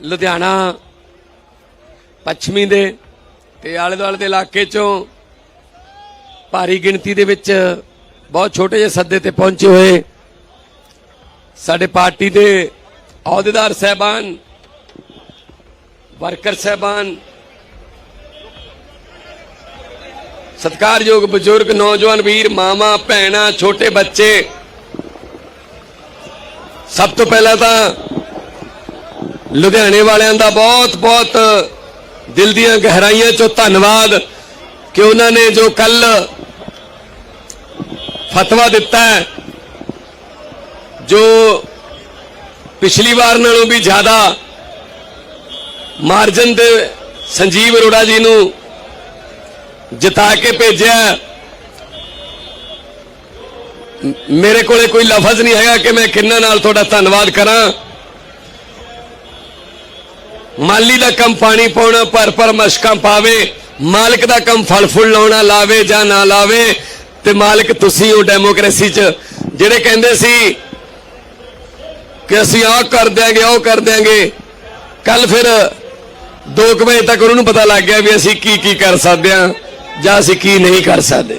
ਲੁਧਿਆਣਾ, ਪੱਛਮੀ ਦੇ ਤੇ ਆਲੇ ਦੁਆਲੇ ਦੇ ਇਲਾਕੇ ਚੋਂ ਭਾਰੀ ਗਿਣਤੀ ਦੇ ਵਿੱਚ ਬਹੁਤ ਛੋਟੇ ਜਿਹੇ ਸੱਦੇ ਤੇ ਪਹੁੰਚੇ ਹੋਏ ਸਾਡੇ ਪਾਰਟੀ ਦੇ ਅਹੁਦੇਦਾਰ ਸਹਿਬਾਨ, ਵਰਕਰ ਸਹਿਬਾਨ, ਸਤਿਕਾਰਯੋਗ ਬਜ਼ੁਰਗ ਨੌਜਵਾਨ ਵੀਰ ਮਾਮਾ ਭੈਣਾ, ਛੋਟੇ ਬੱਚੇ। ਸਭ ਤੋਂ ਪਹਿਲਾਂ ਤਾਂ ਲੁਧਿਆਣੇ ਵਾਲਿਆਂ ਦਾ ਬਹੁਤ ਬਹੁਤ ਦਿਲ ਦੀਆਂ ਗਹਿਰਾਈਆਂ ਚੋਂ ਧੰਨਵਾਦ ਕਿ ਉਹਨਾਂ ਨੇ ਜੋ ਕੱਲ ਫਤਵਾ ਦਿੱਤਾ ਹੈ, ਜੋ ਪਿਛਲੀ ਵਾਰ ਨਾਲੋਂ ਵੀ ਜ਼ਿਆਦਾ ਮਾਰਜਨ ਦੇ ਸੰਜੀਵ ਅਰੋੜਾ ਜੀ ਨੂੰ ਜਿਤਾ ਕੇ ਭੇਜਿਆ ਮੇਰੇ ਕੋਲੇ ਕੋਈ ਲਫ਼ਜ਼ ਨਹੀਂ ਹੈਗਾ ਕਿ ਮੈਂ ਕਿੰਨਾ ਨਾਲ ਤੁਹਾਡਾ ਧੰਨਵਾਦ ਕਰਾਂ। ਮਾਲੀ ਦਾ ਕੰਮ ਪਾਣੀ ਪਾਉਣਾ, ਭਰ ਭਰ ਮਸ਼ਕਾਂ ਪਾਵੇ, ਮਾਲਕ ਦਾ ਕੰਮ ਫਲ ਫੁੱਲ ਲਾਉਣਾ, ਲਾਵੇ ਜਾਂ ਨਾ ਲਾਵੇ, ਤੇ ਮਾਲਕ ਤੁਸੀਂ ਹੋ ਡੈਮੋਕ੍ਰੇਸੀ 'ਚ। ਜਿਹੜੇ ਕਹਿੰਦੇ ਸੀ ਕਿ ਅਸੀਂ ਆਹ ਕਰ ਦਿਆਂਗੇ ਉਹ ਕਰ ਦਿਆਂਗੇ ਕੱਲ ਫਿਰ 2 ਵਜੇ ਤੱਕ ਉਹਨਾਂ ਨੂੰ ਪਤਾ ਲੱਗ ਗਿਆ ਵੀ ਅਸੀਂ ਕੀ ਕੀ ਕਰ ਸਕਦੇ ਹਾਂ ਜਾਂ ਅਸੀਂ ਕੀ ਨਹੀਂ ਕਰ ਸਕਦੇ।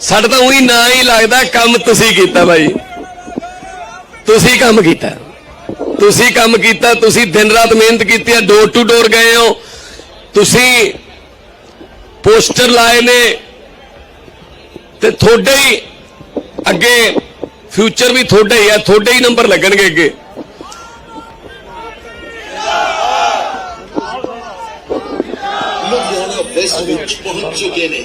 ਸਾਡਾ ਤਾਂ ਉਹੀ ਨਾਂ ਹੀ ਲੱਗਦਾ, ਕੰਮ ਤੁਸੀਂ ਕੀਤਾ ਭਾਈ ਤੁਸੀਂ ਕੰਮ ਕੀਤਾ। ਤੁਸੀਂ ਕੰਮ ਕੀਤਾ, ਤੁਸੀਂ ਦਿਨ ਰਾਤ ਮਿਹਨਤ ਕੀਤੀ ਹੈ ਡੋਰ ਟੂ ਡੋਰ ਗਏ ਹੋ। ਤੁਸੀਂ ਪੋਸਟਰ ਲਾਏ ਨੇ ਤੇ ਤੁਹਾਡੇ ਹੀ ਅੱਗੇ ਫਿਊਚਰ ਵੀ ਤੁਹਾਡਾ ਹੀ ਹੈ ਤੁਹਾਡੇ ਹੀ ਨੰਬਰ ਲੱਗਣਗੇ ਅੱਗੇ। ਲੁਧਿਆਣਾ ਵੈਸਟ ਵਿੱਚ ਪਹੁੰਚ ਚੁੱਕੇ ਨੇ।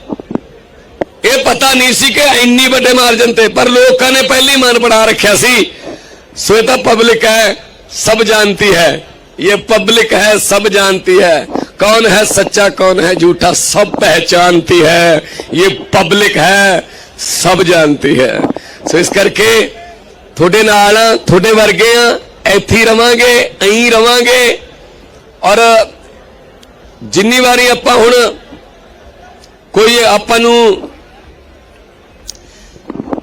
ਇਹ ਪਤਾ ਨਹੀਂ ਸੀ ਕਿ ਇੰਨੀ ਵੱਡੇ ਮਾਰਜਨ ਤੇ ਪਰ ਲੋਕਾਂ ਨੇ ਪਹਿਲੀ ਮਨ ਬਣਾ ਰੱਖਿਆ ਸੀ ਸੋ ਇਹ ਤਾਂ ਪਬਲਿਕ ਹੈ ਸਭ ਜਾਣਤੀ ਹੈ ਇਹ ਪਬਲਿਕ ਹੈ सब जानती है कौन है सच्चा कौन है झूठा सब पहचानती है ये पब्लिक है सब जानती है ਸੋ ਇਸ ਕਰਕੇ ਤੁਹਾਡੇ ਨਾਲ ਆ, ਤੁਹਾਡੇ ਵਰਗੇ ਆ ਇੱਥੇ ਹੀ ਰਵਾਂਗੇ ਐਂ ਰਵਾਂਗੇ ਔਰ ਜਿੰਨੀ ਵਾਰੀ ਆਪਾਂ ਹੁਣ ਕੋਈ ਆਪਾਂ ਨੂੰ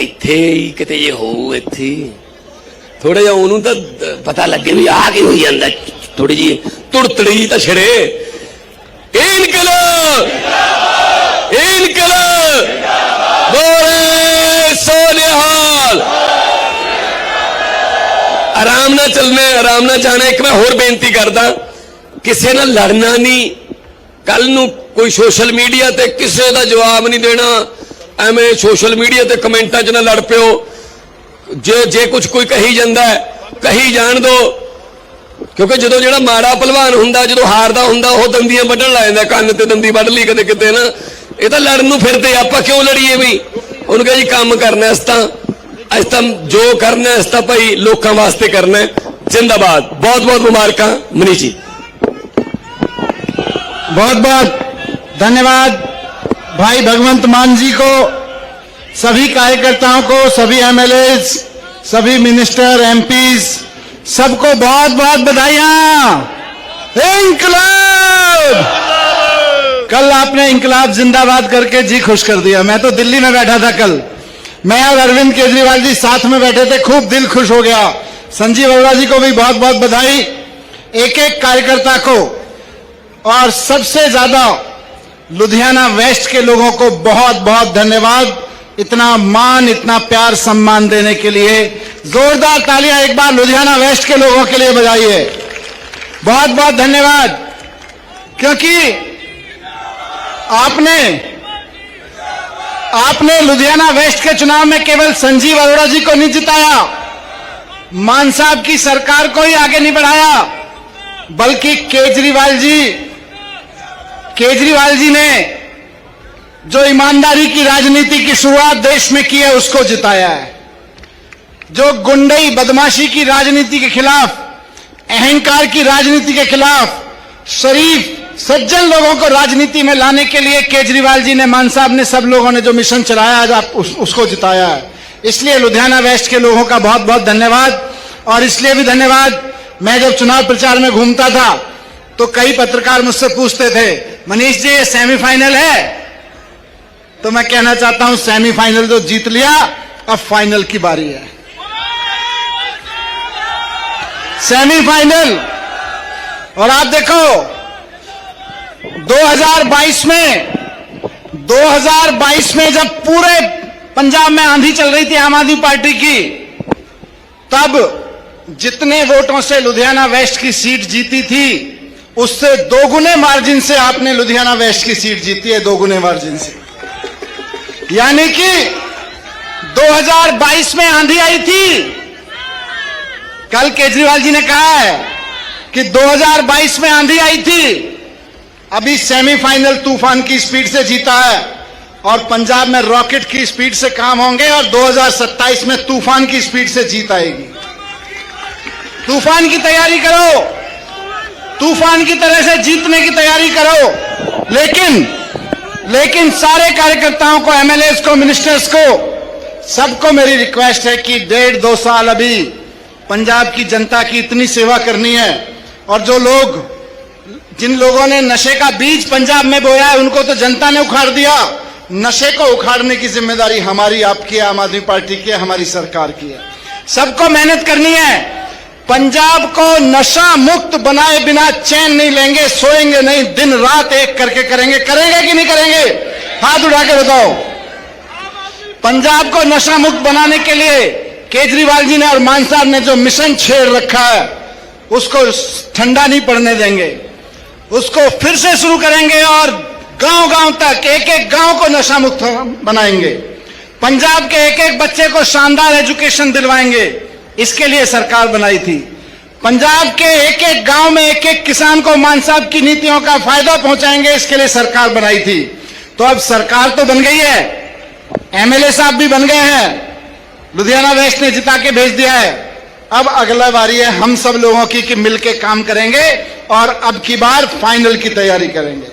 ਇੱਥੇ ਹੀ ਕਿਤੇ ਜੇ ਹੋਊ ਇੱਥੇ। ਥੋੜਾ ਜਿਹਾ ਉਹਨੂੰ ਤਾਂ ਪਤਾ ਲੱਗੇ ਵੀ ਆ ਕੀ ਹੋਈ ਜਾਂਦਾ। ਥੋੜੀ ਜੀ ਤੁੜਤੜੀ ਤਾਂ ਛੜੇ। ਇਨਕਲਾਬ! ਇਨਕਲਾਬ! ਬੋਲੇ ਸੋਨਿਹਾਲ! ਆਰਾਮ ਨਾਲ ਚੱਲਣਾ, ਆਰਾਮ ਨਾਲ ਜਾਣਾ। ਇੱਕ ਮੈਂ ਹੋਰ ਬੇਨਤੀ ਕਰਦਾ, ਕਿਸੇ ਨਾਲ ਲੜਨਾ ਨਹੀਂ। ਕੱਲ ਨੂੰ ਕੋਈ ਸੋਸ਼ਲ ਮੀਡੀਆ ਤੇ ਕਿਸੇ ਦਾ ਜਵਾਬ ਨਹੀਂ ਦੇਣਾ। ਐਵੇਂ ਸੋਸ਼ਲ ਮੀਡੀਆ ਤੇ ਕਮੈਂਟਾਂ 'ਚ ਨਾ ਲੜ ਪਿਓ। ਜੇ ਜੇ ਕੁਝ ਕੋਈ ਕਹੀ ਜਾਂਦਾ ਕਹੀ ਜਾਣ ਦੋ। ਕਿਉਂਕਿ ਜਦੋਂ ਜਿਹੜਾ ਮਾੜਾ ਪਹਿਲਵਾਨ ਹੁੰਦਾ, ਜਦੋਂ ਹਾਰਦਾ ਹੁੰਦਾ, ਉਹ ਦੰਦੀਆਂ ਵੱਢਣ ਲੱਗ ਜਾਂਦਾ। ਕੰਨ ਤੇ ਦੰਦੀ ਵੱਢ ਲਈ ਕਦੇ ਕਿਤੇ ਨਾ। ਇਹ ਤਾਂ ਲੜਨ ਨੂੰ ਫਿਰਦੇ ਆਪਾਂ ਕਿਉਂ ਲੜੀਏ ਵੀ? ਉਹਨੂੰ ਕਹੇ ਜੀ, ਕੰਮ ਕਰਨਾ ਇਸ ਤਾਂ। ਅੱਜ ਤਾਂ ਜੋ ਕਰਨਾ, ਇਸ ਤਾਂ ਭਾਈ ਲੋਕਾਂ ਵਾਸਤੇ ਕਰਨਾ ਜਿੰਦਾਬਾਦ। ਬਹੁਤ ਬਹੁਤ ਮੁਬਾਰਕਾਂ ਮਨੀ ਜੀ। ਬਹੁਤ ਬਹੁਤ ਧੰਨਵਾਦ। भाई भगवंत मान जी को, सभी कार्यकर्ताओं को, सभी एमएलए सभी मिनिस्टर एमपीज सबको बहुत बहुत बधाइयाँ। इंकलाब कल आपने इंकलाब जिंदाबाद करके जी खुश कर दिया। मैं तो दिल्ली में बैठा था कल। मैं और अरविंद केजरीवाल जी साथ में बैठे थे, खूब दिल खुश हो गया। संजीव अरोड़ा जी को भी बहुत बहुत बधाई। एक एक कार्यकर्ता को। और सबसे ज़्यादा लुधियाना वेस्ट के लोगों को बहुत बहुत धन्यवाद। इतना मान, इतना प्यार, सम्मान देने के लिए। जोरदार तालियाँ एक बार लुधियाना वेस्ट के लोगों के लिए बजाइए। बहुत बहुत धन्यवाद। क्योंकि आपने आपने लुधियाना वेस्ट के चुनाव में केवल संजीव अरोड़ा जी को नहीं जिताया। मान साहब की सरकार को ही आगे नहीं बढ़ाया, बल्कि केजरीवाल जी केजरीवाल जी ने जो ईमानदारी की राजनीति की शुरुआत देश में की है उसको जिताया है। जो गुंडई बदमाशी की राजनीति के खिलाफ अहंकार की राजनीति के खिलाफ शरीफ सज्जन लोगों को राजनीति में लाने के लिए केजरीवाल जी ने मान साहब ने सब लोगों ने जो मिशन चलाया आज आप उस, उसको जिताया है। इसलिए लुधियाना वेस्ट के लोगों का बहुत बहुत धन्यवाद। और इसलिए भी धन्यवाद मैं जब चुनाव प्रचार में घूमता था तो कई पत्रकार मुझसे पूछते थे मनीष जी, ये सेमीफाइनल है। तो मैं कहना चाहता हूँ, सेमीफाइनल तो जीत लिया, अब फाइनल की बारी है। सेमीफाइनल। और आप देखो 2022 में 2022 में जब पूरे पंजाब में आंधी चल रही थी आम आदमी पार्टी की, तब जितने वोटों से लुधियाना वेस्ट की सीट जीती थी उससे दोगुने मार्जिन से आपने लुधियाना वेस्ट की सीट जीती है दोगुने मार्जिन से। यानी कि 2022 में आंधी आई थी। कल केजरीवाल जी ने कहा है कि 2022 में आंधी आई थी। अभी सेमीफाइनल तूफ़ान की स्पीड से जीता है और पंजाब में रॉकेट की स्पीड से काम होंगे और 2027 में तूफ़ान की स्पीड से जीत आएगी। तूफ़ान की तैयारी करो। तूफ़ान की तरह से जीतने की तैयारी करो। लेकिन लेकिन सारे कार्यकर्ताओं को एमएलए को मिनिस्टर्स को, सबको मेरी रिक्वेस्ट है कि डेढ़ दो साल अभी पंजाब की जनता की इतनी सेवा करनी है। और जो लोग, जिन लोगों ने नशे का बीज पंजाब में बोया है, उनको तो जनता ने उखाड़ दिया। नशे को उखाड़ने की ज़िम्मेदारी हमारी आपकी है, आम आदमी पार्टी की है, हमारी सरकार की है। सबको मेहनत करनी है। पंजाब को नशा मुक्त बनाए बिना चैन नहीं लेंगे, सोएँगे नहीं, दिन रात एक करके करेंगे। करेंगे कि नहीं करेंगे? हाथ उठा के बताओ। पंजाब को नशा मुक्त बनाने के लिए केजरीवाल जी ने और मान ने जो मिशन छेड़ रखा है, उसको ठंडा नहीं पड़ने देंगे। उसको फिर से शुरू करेंगे और गाँव गाँव तक एक एक गाँव को नशा मुक्त बनाएँगे। पंजाब के एक एक बच्चे को शानदार एजुकेशन दिलवाएँगे। इसके लिए सरकार बनाई थी। पंजाब के एक एक गाँव में एक एक किसान को मान साहब की नीतियों का फ़ायदा पहुंचाएँगे, इसके लिए सरकार बनाई थी। तो अब सरकार तो बन गई है। एमएलए साहब भी बन गए हैं। लुधियाना वेस्ट ने जिता के भेज दिया है। अब अगला बारी है हम सब लोगों की कि मिलके काम करेंगे और अब की बार फाइनल की तैयारी करेंगे।